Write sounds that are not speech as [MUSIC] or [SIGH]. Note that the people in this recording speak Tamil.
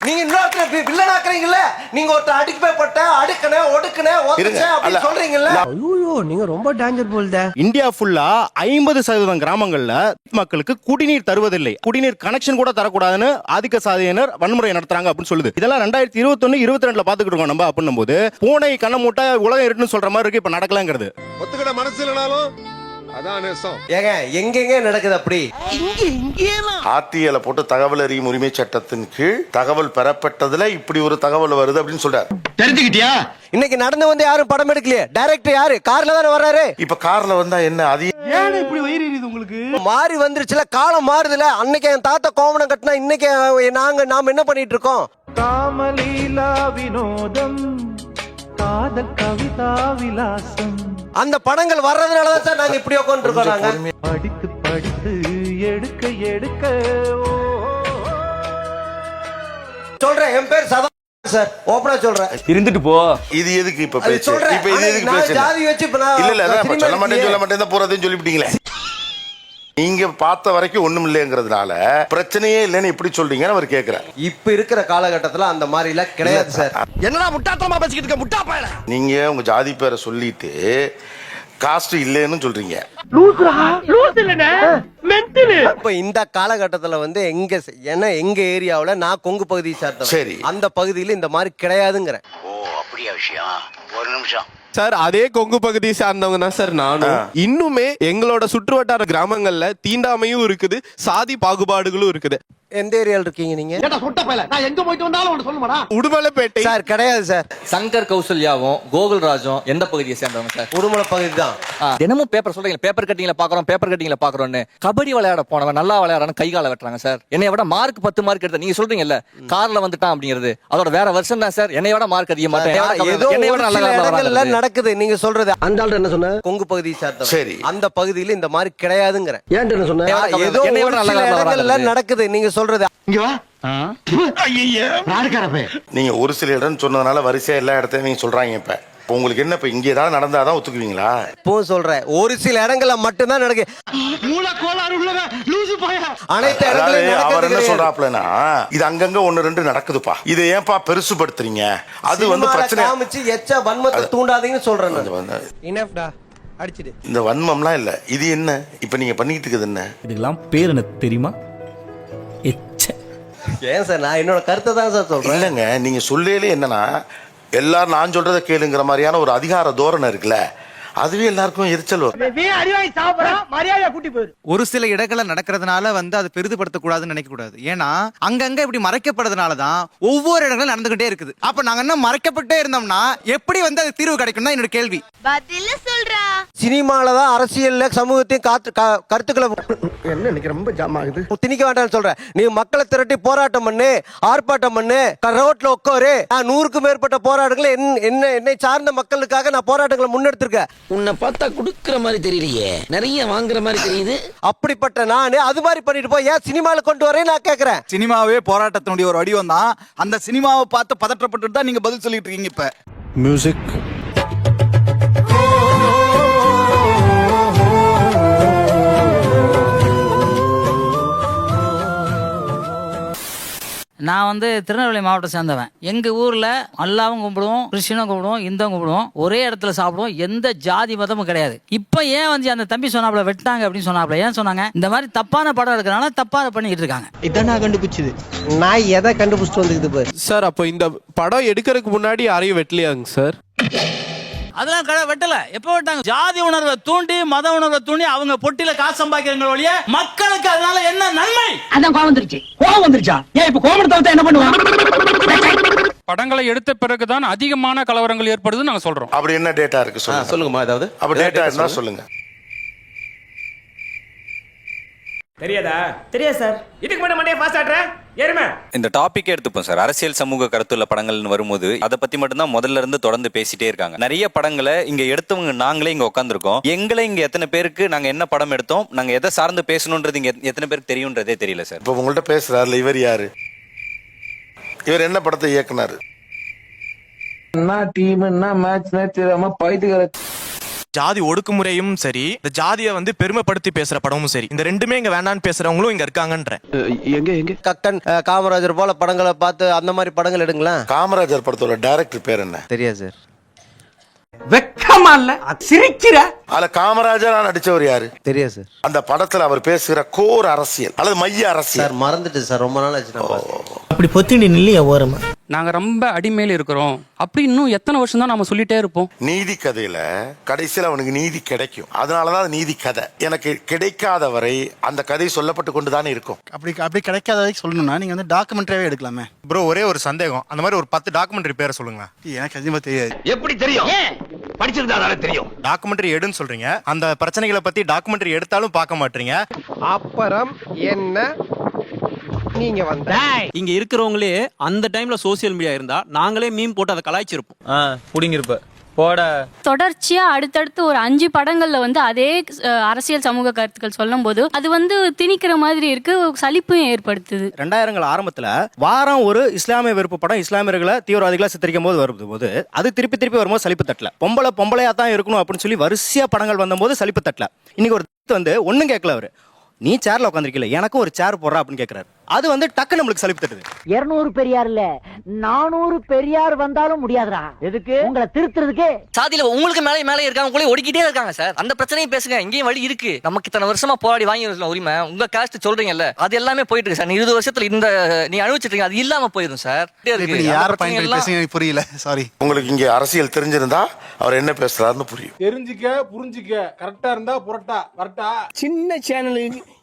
நீங்க இன்னொருத்தர வில்லனாக்குறீங்கல்ல? நீங்க ஒருத்தர் அடிக்கப்பட்ட அடுக்கனே ஒடுக்கனே இருங்க. ஒதுச்சே அல்ல. அப்படி சொல்றீங்கல்ல ஐயோ நீங்க ரொம்ப டேஞ்சர் போல்தே இந்தியா ஃபுல்லா ஐம்பது சதவீதம் கிராமங்கள்ல மக்களுக்கு குடிநீர் தருவதில்லை. குடிநீர் கனெக்ஷன் கூட தரக்கூடாதுன்னு ஆதிக்க சாதியினர் வன்முறை நடத்துறாங்க அப்படின்னு சொல்லுது. இதெல்லாம் ரெண்டாயிரத்தி இருபத்தொன்னு இருபத்தி ரெண்டுல பாத்துக்கிட்டு இருக்கோம் நம்ம அப்படின்னும் போது பூனை கண்ண மூட்டை உலகம் இருட்டுன்னு சொல்ற மாதிரி இருக்கு இப்ப நடக்கலங்கிறது. ஒத்துக்கிட மனசு இல்லைனாலும் அதான் ஏங்க எங்கெங்க நடக்குது அப்படி? ஆர்டிஐல போட்டு தகவல் அறியும் உரிமை சட்டத்தின் கீழ் தகவல் பெறப்பட்டதுல இப்படி ஒரு தகவல் வருது அப்படின்னு சொல்றாரு. தெரிஞ்சுக்கிட்டியா? இன்னைக்கு நடந்து வந்து யாரும் படம் எடுக்கலையே? டைரக்டர் யாரு? கார்ல தானே வர்றாரு? இப்ப கார்ல வந்தா என்ன? அது மாறி வந்துருச்சுல காலம் மாறுதுல. அன்னைக்கு என் தாத்தா கோவணம் கட்டினா இன்னைக்கு நாங்க நாம என்ன பண்ணிட்டு இருக்கோம்? காமலீலா வினோதம் காதல் கவிதா விலாசம். அந்த படங்கள் வர்றதுனால தான் சார் நாங்க இப்படி உட்காந்துட்டு இருக்கோம் நாங்க படித்து படித்து எடுக்க எடுக்க ஓ, சொல்றேன் என் பேர் சதா சார். ஓப்பனா சொல்றேன். இருந்துட்டு போ. இது எதுக்கு இப்ப பேச்சு? சொல்றேன். இப்ப இது எதுக்கு நான் பேச்சு? ஜாதி வச்சு இல்ல இல்ல சொல்ல மாட்டேன். சொல்ல மாட்டேன் தான் போறதையும் சொல்லிவிட்டீங்களே. நீங்க பார்த்த வரைக்கும் ஒண்ணும் இல்லைங்கிறதுனால பிரச்சனையே இல்லைன்னு எப்படி சொல்றீங்கன்னு அவர் கேக்குறார். இப்ப இருக்கிற காலகட்டத்துல அந்த மாதிரி எல்லாம் கிடையாது சார். என்னடா முட்டாத்தனமா பேசிக்கிட்டு இருக்க? முட்டா பயல. நீங்க உங்க ஜாதி பேரை சொல்லிட்டு காஸ்ட் இல்லைன்னு சொல்றீங்க. இப்ப இந்த காலகட்டத்துல வந்து எங்க ஏன்னா எங்க ஏரியாவுல நான் கொங்கு பகுதி சரி. சார்ந்தேன் அந்த பகுதியில இந்த மாதிரி கிடையாதுங்கிறேன் சார் அதே கொங்கு பகுதியை சார்ந்தவங்க தான் சார் நானும். இன்னுமே எங்களோட சுற்றுவட்டார கிராமங்கள்ல தீண்டாமையும் இருக்குது சாதி பாகுபாடுகளும் இருக்குது. எந்த ஏரியால இருக்கீங்க நீங்க? ஏட்டா சொட்ட பையல? நான் எங்க போயிட்டு வந்தாலும் உனக்கு சொல்லுமாடா உடுமலைப்பேட்டை. சார் கிடையாது சார். சங்கர் கௌசல்யாவும் கோகுல்ராஜும் எந்த பகுதியை சேர்ந்தவங்க சார்? உடுமலை பகுதி தான். தினமும் பேப்பர் சொல்றீங்க பேப்பர் கட்டிங்ல பாக்குறோம் பேப்பர் கட்டிங்ல பாக்குறோம்னு. கபடி விளையாட போனவன் நல்லா விளையாடுறான்னு கை கால வெட்டுறாங்க சார். என்னைய விட மார்க் பத்து மார்க் எடுத்த நீங்க சொல்றீங்கல்ல கார்ல வந்துட்டான் அப்படிங்கிறது. அதோட வேற வருஷம் தான் சார். என்னைய விட மார்க் அதிகமா என்னைய விட நல்ல. நடக்குது. நீங்க சொல்றது அந்த ஆள்கிட்ட என்ன சொன்ன? கொங்கு பகுதி சார்ந்தவன். சரி. அந்த பகுதியில இந்த மாதிரி கிடையாதுங்கிறேன் ஏன்ட்ட என்ன சொன்ன? ஏதோ நடக்குது. நீங்க சொல்றது. இங்க வா. ஐயா நாடுக்காரப்பே நீங்க ஒரு சில இடம் சொன்னதுனால வரிசையா எல்லா இடத்தையும் நீங்க சொல்றாங்க இப்ப. இப்ப உங்களுக்கு என்ன இப்ப இங்க ஏதாவது நடந்தாதான் ஒத்துக்குவீங்களா? இப்பவும் சொல்றேன். ஒரு சில இடங்கள்ல மட்டும்தான் நடக்கு. அனைத்து இடங்களையும் அவர் என்ன சொல்றாப்லனா இது அங்கங்க ஒண்ணு ரெண்டு நடக்குதுப்பா. இதை ஏன்பா பெருசுபடுத்துறீங்க அது வந்து பிரச்சனை காமிச்சு எச்ச வன்மத்தை தூண்டாதீங்கன்னு சொல்றேன் இனஃப்டா அடிச்சிடு. இந்த வன்மம்லாம் இல்ல. இது என்ன? இப்ப நீங்க பண்ணிட்டு இருக்குது என்ன? இதுக்கெல்லாம் பேர் என்ன தெரியுமா? ஏன் சார்? நான் என்னோட கருத்தை தான் சார் சொல்றேன். இல்லைங்க நீங்க சொல்லையிலே என்னன்னா எல்லாரும் நான் சொல்றதை கேளுங்கிற மாதிரியான ஒரு அதிகார தோரணை இருக்குல்ல. அதுவே எல்லாருக்கும் எரிச்சல் வரும். ஒரு சில இடங்கள்ல நடக்கிறதுனால வந்து அதை பெரிதுபடுத்தக்கூடாதுன்னு நினைக்க கூடாது. ஏன்னா அங்கங்க இப்படி மறைக்கப்படுறதுனால தான் ஒவ்வொரு இடங்களும் நடந்துகிட்டே இருக்குது. அப்ப நாங்க என்ன மறைக்கப்பட்டே இருந்தோம்னா எப்படி வந்து அது தீர்வு கிடைக்கும் தான் என்னோட கேள்வி. பதில சொல்றா. சினிமால தான் அரசியல்ல சமூகத்தையும் காத்து க- கருத்துக்களை என்ன இன்னைக்கு ரொம்ப ஜாம் ஆகுது. திணிக்க வேண்டாம்னு சொல்றேன். நீ மக்களை திரட்டி போராட்டம் பண்ணு ஆர்ப்பாட்டம் பண்ணு ரோட்ல உட்காரு. நான் நூறுக்கும் மேற்பட்ட போராட்டங்களை என்- என்ன என்னை சார்ந்த மக்களுக்காக நான் போராட்டங்களை முன்னெடுத்திருக்கேன். உன்னை பார்த்தா குடுக்கிற மாதிரி தெரியலையே. நிறைய வாங்குற மாதிரி தெரியுது. அப்படிப்பட்ட நானு அது மாதிரி பண்ணிட்டு போய் ஏன் சினிமால கொண்டு வரேன் நான் கேக்குறேன். சினிமாவே போராட்டத்தினுடைய ஒரு வடிவம் தான் அந்த சினிமாவை பார்த்து பதற்றப்பட்டு தான் நீங்க பதில் சொல்லிட்டு இருக்கீங்க இப்ப. மியூசிக் நான் வந்து திருநெல்வேலி மாவட்டம் சேர்ந்தவன். எங்க ஊர்ல அல்லாவும் கும்பிடுவோம் கிறிஸ்டினும் கும்பிடுவோம் இந்தும் கும்பிடுவோம். ஒரே இடத்துல சாப்பிடுவோம். எந்த ஜாதி மதமும் கிடையாது. இப்போ ஏன் வந்து அந்த தம்பி சொன்னாப்ல வெட்டாங்க அப்படின்னு சொன்னாப்ல ஏன் சொன்னாங்க? இந்த மாதிரி தப்பான படம் எடுக்கிறனால தப்பான பண்ணிட்டு இருக்காங்க. இதான் நான் கண்டுபிடிச்சது. நான் எதை கண்டுபிடிச்சிட்டு வந்துக்குது பாரு சார் அப்போ இந்த படம் எடுக்கிறதுக்கு முன்னாடி யாரையும் வெட்டலையாங்க சார்? அதெல்லாம் கடை வெட்டல. எப்போ வெட்டாங்க? ஜாதி உணர்வை தூண்டி மத உணர்வை தூண்டி அவங்க பொட்டில காசு சம்பாதிக்கிறாங்க ஒழிய அதனால என்ன நன்மை? அதான் கோவம் வந்துருச்சு. கோவம் வந்துருச்சா? ஏன் இப்ப கோவம் எடுத்தா என்ன பண்ணுவான்? படங்களை எடுத்த பிறகுதான் அதிகமான கலவரங்கள் ஏற்படுதுன்னு நாங்க சொல்றோம். அப்படி என்ன டேட்டா இருக்கு சொல்லுங்க. சொல்லுங்கம்மா ஏதாவது? அப்ப டேட்டா இருந்தா சொல்லுங்க. தெரியாதா? தெரியாது சார் இதுக்கு முன்னாடி மண்டியா பாஸ் ஆட்ற ஏறுமே இந்த டாபிக் எடுத்துப்போம் சார் அரசியல் சமூக கருத்துள்ள படங்கள்னு வரும்போது அதை பத்தி மட்டும்தான் முதல்ல இருந்து தொடர்ந்து பேசிட்டே இருக்காங்க. நிறைய படங்களை இங்க எடுத்தவங்க நாங்களே இங்க உட்காந்துருக்கோம் எங்களை இங்க எத்தனை பேருக்கு நாங்க என்ன படம் எடுத்தோம் நாங்க எதை சார்ந்து பேசணும்ன்றது இங்க எத்தனை பேருக்கு தெரியும்ன்றதே தெரியல சார் இப்ப உங்கள்ட்ட பேசுறாருல இவர் யாரு? இவர் என்ன படத்தை இயக்குனாரு? என்ன டீம் என்ன மேட்ச் மேட்ச் பைத்துக்கிற ஜாதி ஒடுக்குமுறையும் சரி இந்த ஜாதியை வந்து பெருமைப்படுத்தி பேசுற படமும் சரி. இந்த ரெண்டுமே இங்க வேண்டான்னு பேசுறவங்களும் இங்க இருக்காங்கன்ற. கக்கன் காமராஜர் போல படங்களை பார்த்து அந்த மாதிரி படங்கள் எடுங்களேன். காமராஜர் படத்தோட டைரக்டர் பேர் என்ன? தெரியாது சார். வெக்கமா இல்ல சிரிக்கிற. அதுல காமராஜரா நடிச்சவர் யாரு? தெரியாது சார். அந்த படத்துல அவர் பேசுகிற கோர் அரசியல் அல்லது மைய சார் அரசியல் மறந்துட்டு சார். ரொம்ப நாள் ஆச்சு. அப்படி பொத்திண்டி நில்லையா ஓரமா? நாங்க ரொம்ப அடிமையில இருக்கிறோம். அப்படி இன்னும் எத்தனை வருஷம் தான் நாம சொல்லிட்டே இருப்போம். நீதி கதையில கடைசியில் அவனுக்கு நீதி கிடைக்கும். அதனாலதான் அது நீதி கதை. எனக்கு கிடைக்காத வரை அந்த கதை சொல்லப்பட்டு கொண்டுதானே இருக்கும். அப்படி அப்படி கிடைக்காத வரைக்கும் சொல்லணும்னா நீங்க வந்து டாக்குமெண்ட்ரியாவே எடுக்கலாமே. ப்ரோ ஒரே ஒரு சந்தேகம். அந்த மாதிரி ஒரு பத்து டாக்குமெண்ட்ரி பேரை சொல்லுங்களேன். எனக்கு அதிகமாக தெரியாது. எப்படி தெரியும்? படிச்சிருந்தா தெரியும். டாக்குமெண்ட்ரி எடுன்னு சொல்றீங்க. அந்த பிரச்சனைகளை பத்தி டாக்குமெண்ட்ரி எடுத்தாலும் பார்க்க மாட்டீங்க. அப்புறம் என்ன நீங்க வந்த. இங்க இருக்கிறவங்களே அந்த டைம்ல சோசியல் மீடியா இருந்தா நாங்களே மீன் போட்டு அதை கலாய்ச்சிருப்போம். புடிங்கிருப்ப. போட. தொடர்ச்சியா அடுத்தடுத்து ஒரு அஞ்சு படங்கள்ல வந்து அதே அரசியல் சமூக கருத்துக்கள் சொல்லும்போது அது வந்து திணிக்கிற மாதிரி இருக்கு சலிப்பும் ஏற்படுத்துது. ரெண்டாயிரங்கள் ஆரம்பத்துல வாரம் ஒரு இஸ்லாமிய வெறுப்பு படம் இஸ்லாமியர்களை தீவிரவாதிகளா சித்தரிக்கும் போது வரும்போது அது திருப்பி திருப்பி வரும்போது சலிப்பு தட்டல. பொம்பளை பொம்பளையா தான் இருக்கணும் அப்படின்னு சொல்லி வரிசையா படங்கள் வந்தபோது சலிப்பு தட்டல. இன்னைக்கு ஒரு [LAUGHS] வந்து ஒண்ணும் கேட்கல அவரு. நீ சேர்ல உட்காந்துருக்கல எனக்கும் ஒரு சேர் போடுறா அப்படின்னு கேட்கறாரு அது வந்து டக்கு நம்மளுக்கு சலிப்பு தட்டுது. இருநூறு பெரியார் இல்ல நானூறு பெரியார் வந்தாலும் முடியாதுடா. எதுக்கு? உங்களை திருத்துறதுக்கே. சாதியில உங்களுக்கு மேலே மேலே இருக்காங்க உங்களே ஒடிக்கிட்டே இருக்காங்க சார். அந்த பிரச்சனையும் பேசுங்க இங்கேயும் வழி இருக்கு. நமக்கு இத்தனை வருஷமா போராடி வாங்கி இருக்கலாம் உரிமை. உங்க காஸ்ட் சொல்றீங்கல்ல அது எல்லாமே போயிட்டு இருக்கு சார். இருபது வருஷத்துல இந்த நீ அனுபவிச்சிட்டு இருக்கீங்க அது இல்லாம போயிடும் சார். புரியல. சாரி உங்களுக்கு இங்க அரசியல் தெரிஞ்சிருந்தா அவர் என்ன பேசுறாருன்னு புரியும். தெரிஞ்சுக்க புரிஞ்சுக்க. கரெக்டா இருந்தா புரட்டா கரெக்டா சின்ன சேனலுக்கு